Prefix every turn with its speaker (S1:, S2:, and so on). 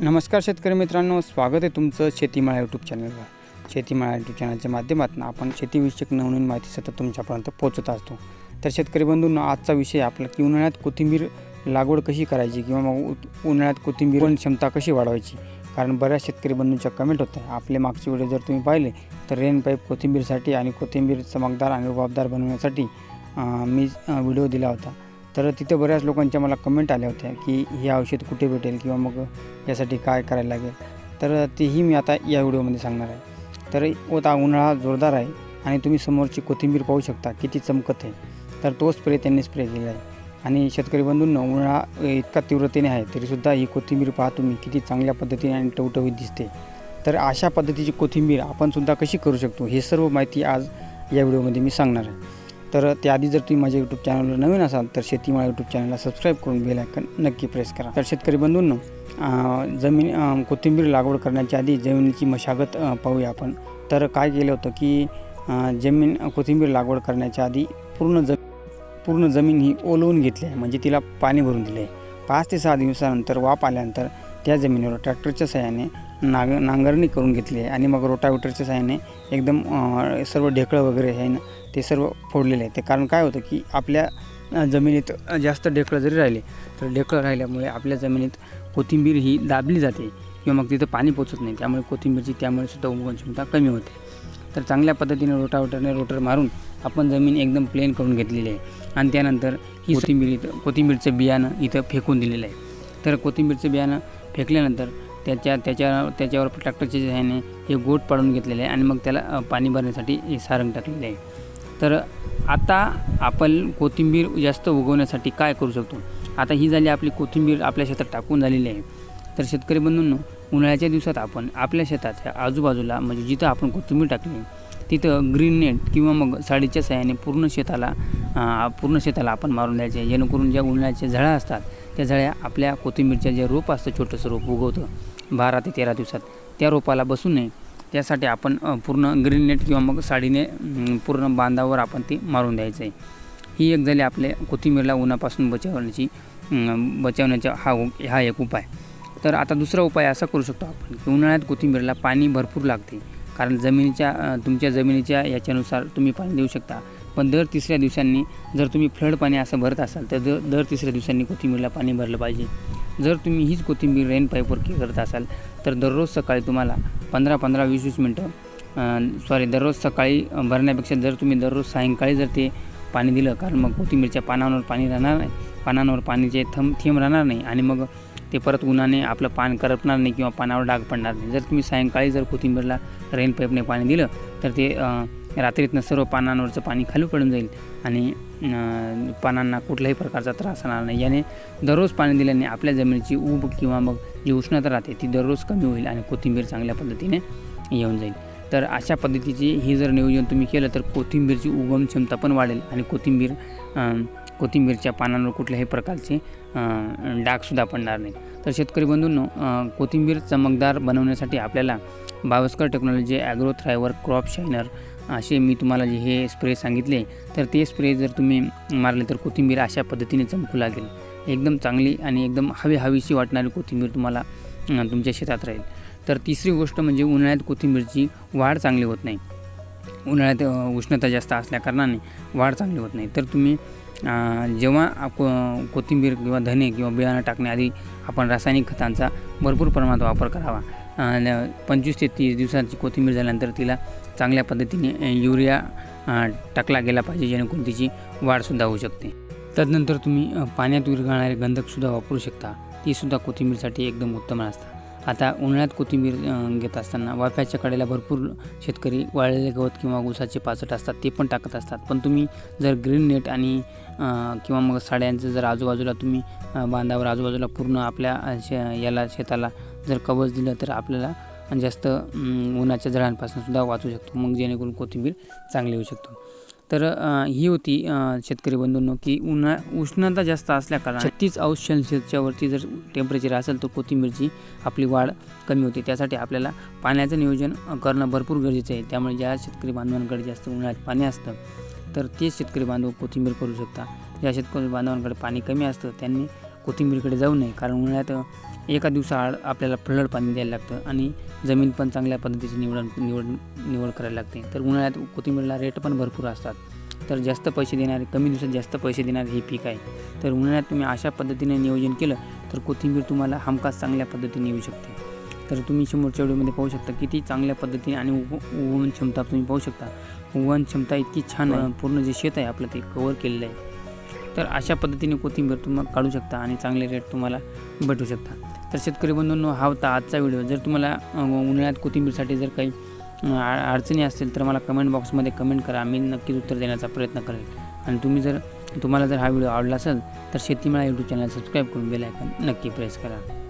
S1: नमस्कार शेतकरी मित्रांनो स्वागत आहे तुमचं शेतीमाळा यूट्यूब चॅनलवर शेतीमाळा यूट्यूब चॅनलच्या माध्यमातून आपण शेतीविषयक नवनवीन माहिती सतत तुमच्यापर्यंत पोहोचत असतो. तर शेतकरी बंधूंनो आजचा विषय आपला की उन्हाळ्यात कोथिंबीर लागवड कशी करायची किंवा मग उ- उन्हाळ्यात कोथिंबीर क्षमता कशी वाढवायची? कारण बऱ्याच शेतकरी बंधूंच्या कमेंट होत्या. आपले मागचे व्हिडिओ जर तुम्ही पाहिले तर रेन पाईप कोथिंबीरसाठी आणि कोथिंबीर चमकदार आणि रुबाबदार बनवण्यासाठी मी व्हिडिओ दिला होता. तर तिथे बऱ्याच लोकांच्या मला कमेंट आल्या होत्या की हे औषध कुठे भेटेल किंवा मग यासाठी काय करायला लागेल. तर तेही मी आता या व्हिडिओमध्ये सांगणार आहे. तर होता उन्हाळा जोरदार आहे आणि तुम्ही समोरची कोथिंबीर पाहू शकता किती चमकत आहे. तर तो स्प्रे त्यांनी स्प्रे केला आहे. आणि शेतकरी बंधूंना उन्हाळा इतका तीव्रतेने आहे तरीसुद्धा ही कोथिंबीर पहा तुम्ही किती चांगल्या पद्धतीने आणि टवटवीत दिसते. तर अशा पद्धतीची कोथिंबीर आपणसुद्धा कशी करू शकतो हे सर्व माहिती आज या व्हिडिओमध्ये मी सांगणार आहे. तर त्याआधी जर तुम्ही माझ्या यूट्यूब चॅनलवर नवीन असाल तर शेतीमाळा यूट्यूब चॅनलला सबस्क्राईब करून बेल आयकन नक्की प्रेस करा. तर शेतकरी बंधूंनो जमीन कोथिंबीर लागवड करण्याच्या आधी जमिनीची मशागत पाहूया आपण. तर काय केलं होतं की जमीन कोथिंबीर लागवड करण्याच्या आधी पूर्ण ज पूर्ण जमीन ही ओलवून घेतली आहे. म्हणजे तिला पाणी भरून दिले आहे पाच ते सहा दिवसानंतर वाप आल्यानंतर त्या जमिनीवर ट्रॅक्टरच्या सहाय्याने नाग नांगरणी करून घेतली आहे आणि मग रोटावेटरच्या सहाय्याने एकदम सर्व ढेकळं वगैरे आहे ना ते सर्व फोडलेले आहे ते कारण काय होतं की आपल्या जमिनीत जास्त ढेकळं जरी राहिले तर ढेकळं राहिल्यामुळे आपल्या जमिनीत कोथिंबीर ही दाबली जाते किंवा मग तिथं पाणी पोचत नाही. त्यामुळे कोथिंबीरची त्यामुळे सुद्धा उगवण क्षमता कमी होते. तर चांगल्या पद्धतीने रोटावेटरने रोटर मारून आपण जमीन एकदम प्लेन करून घेतलेली आहे. आणि त्यानंतर ही कोथिंबीर इथं कोथिंबीरचं बियाणं इथं फेकून दिलेलं आहे. तर कोथिंबीरचं बियाणं फेकल्यानंतर त्याच्या त्याच्या त्याच्यावर ट्रॅक्टरच्या सहाय्याने हे गोट पाडून घेतलेलं आहे आणि मग त्याला पाणी भरण्यासाठी हे सारंग टाकलेलं आहे. तर आता आपण कोथिंबीर जास्त उगवण्यासाठी काय करू शकतो? आता ही झाली आपली कोथिंबीर आपल्या शेतात टाकून झालेली आहे. तर शेतकरी बंधूंनो उन्हाळ्याच्या दिवसात आपण आपल्या शेताच्या आजूबाजूला म्हणजे जिथं आपण कोथिंबीर टाकली तिथं ग्रीन नेट किंवा मग साडीच्या सहाय्याने पूर्ण शेताला पूर्ण शेताला आपण मारून द्यायचे. जेणेकरून ज्या उन्हाळ्याच्या झळ्या असतात त्या झळ्या आपल्या कोथिंबीरच्या जे रोप असतं छोटंसं रोप उगवतं बारा ते तेरा दिवसात त्या रोपाला बसू नये. त्यासाठी आपण पूर्ण ग्रीन नेट किंवा मग साडीने पूर्ण बांधावर आपण ते मारून द्यायचं आहे ही एक झाली आपल्या कोथिंबीरला उन्हापासून बचावण्याची बचावण्याचा हा उ- हा एक उपाय. तर आता दुसरा उपाय असा करू शकतो आपण की उन्हाळ्यात कोथिंबीरला पाणी भरपूर लागते. कारण जमिनीच्या तुमच्या जमिनीच्या याच्यानुसार तुम्ही पाणी देऊ शकता. पण दर तिसऱ्या दिवसांनी जर तुम्ही फ्लड पाणी असं भरत असाल तर दर दर तिसऱ्या दिवसांनी कोथिंबीरला पाणी भरलं पाहिजे. जर तुम्ही हीच कोथिंबीर रेन पाईपवर करत असाल तर दररोज सकाळी तुम्हाला पंधरा पंधरा वीस वीस मिनटं सॉरी दररोज सकाळी भरण्यापेक्षा जर तुम्ही दररोज सायंकाळी जर ते पाणी दिलं कारण मग कोथिंबीरच्या पानांवर पाणी राहणार नाही पानांवर पाणीचे थंब थेंब राहणार नाही आणि मग ते परत उन्हाने आपलं पान करपणार नाही किंवा पानावर डाग पडणार नाही. जर तुम्ही सायंकाळी जर कोथिंबीरला रेन पाईपने पाणी दिलं तर ते रात्रीतनं सर्व पानांवरचं पाणी खाली पडून जाईल आणि पानांना कुठल्याही प्रकारचा त्रास होणार नाही. याने दररोज पाणी दिल्याने आपल्या जमिनीची ऊब किंवा मग जी उष्णता राहते ती दररोज कमी होईल आणि कोथिंबीर चांगल्या पद्धतीने येऊन जाईल. तर अशा पद्धतीची हे जर नियोजन तुम्ही केलं तर कोथिंबीरची उगम क्षमता पण वाढेल आणि कोथिंबीर कोथिंबीरच्या पानांवर कुठल्याही प्रकारचे डागसुद्धा पडणार नाही. तर शेतकरी बंधूंनो कोथिंबीर चमकदार बनवण्यासाठी आपल्याला Bawaskar technology agro thriver crop shiner असे मी तुम्हाला जे हे स्प्रे सांगितले तर ते स्प्रे जर तुम्ही मारले तर कोथिंबीर अशा पद्धतीने चमकू लागेल. एकदम चांगली आणि एकदम हवी हवीशी वाटणारी कोथिंबीर तुम्हाला तुमच्या शेतात राहील. तर तिसरी गोष्ट म्हणजे उन्हाळ्यात कोथिंबीरची वाढ चांगली होत नाही. उन्हाळ्यात उष्णता जास्त असल्याकारणाने वाढ चांगली होत नाही. तर तुम्ही जेव्हा को कोथिंबीर किंवा धने किंवा बियाणं टाकण्याआधी आपण रासायनिक खतांचा भरपूर प्रमाणात वापर करावा. पंचवीस ते तीस दिवसांची कोथिंबीर झाल्यानंतर तिला चांगल्या पद्धतीने युरिया टाकला गेला पाहिजे जेणेकरून तिची वाढसुद्धा होऊ शकते. त्यानंतर तुम्ही पाण्यात विरघळणारे गंधकसुद्धा वापरू शकता. तीसुद्धा कोथिंबीरसाठी एकदम उत्तम असतात. आता उन्हाळ्यात कोथिंबीर घेत असताना वाफ्याच्या कडेला भरपूर शेतकरी वाळलेले गवत किंवा ऊसाचे पाचट असतात ते पण टाकत असतात. पण तुम्ही जर ग्रीन नेट आणि किंवा मग साड्यांचं जर आजूबाजूला तुम्ही बांधावर आजूबाजूला पूर्ण आपल्या शे याला शेताला जर कवच दिलं तर आपल्याला जास्त उन्हाच्या झळांपासून सुद्धा वाचू शकतो. मग जेणेकरून कोथिंबीर चांगली होऊ शकतो. तर ही होती शेतकरी बंधूंनो की उन्हा उष्णता जास्त असल्याकारण छत्तीस अंश सेल्सिअसच्या वरती जर टेम्परेचर असेल तर कोथिंबीरची आपली वाढ कमी होते. त्यासाठी आपल्याला पाण्याचं नियोजन करणं भरपूर गरजेचं आहे. त्यामुळे ज्या शेतकरी बांधवांकडे जास्त उन्हाळ्यात पाणी असतं तर तेच शेतकरी बांधव कोथिंबीर करू शकता. ज्या शेतकरी बांधवांकडे पाणी कमी असतं त्यांनी कोथिंबीरकडे जाऊ नये कारण उन्हाळ्यात एका दिवसाआड आपल्याला फळड पाणी द्यायला लागतं आणि जमीन पण चांगल्या पद्धतीची निवड निवड निवड करायला लागते. तर उन्हाळ्यात कोथिंबीरला रेट पण भरपूर असतात. तर जास्त पैसे देणारे कमी दिवसात जास्त पैसे देणारे हे पीक आहे. तर उन्हाळ्यात तुम्ही अशा पद्धतीने नियोजन केलं तर कोथिंबीर तुम्हाला हमखास चांगल्या पद्धतीने येऊ शकते. तर तुम्ही शंभर व्हिडिओमध्ये पाहू शकता किती चांगल्या पद्धतीने आणि उग उगवण क्षमता तुम्ही पाहू शकता. उगवण क्षमता इतकी छान पूर्ण जे शेत आहे आपलं ते कवर केलेलं आहे. तर अशा पद्धतीने कोथिंबीर तुम्हाला काढू शकता आणि चांगले रेट तुम्हाला भेटू शकता. तर शेतकरी बंधूंनो हा होता आजचा व्हिडिओ. जर तुम्हाला उन्हाळ्यात कोथिंबीरसाठी जर काही आ- अडचणी असतील तर मला कमेंट बॉक्समध्ये कमेंट करा. मी नक्कीच उत्तर देण्याचा प्रयत्न करेल. आणि तुम्ही जर तुम्हाला जर हा व्हिडिओ आवडला असेल तर शेतीमेळा यूट्यूब चॅनल सबस्क्राईब करून बेल आयकॉन नक्की प्रेस करा.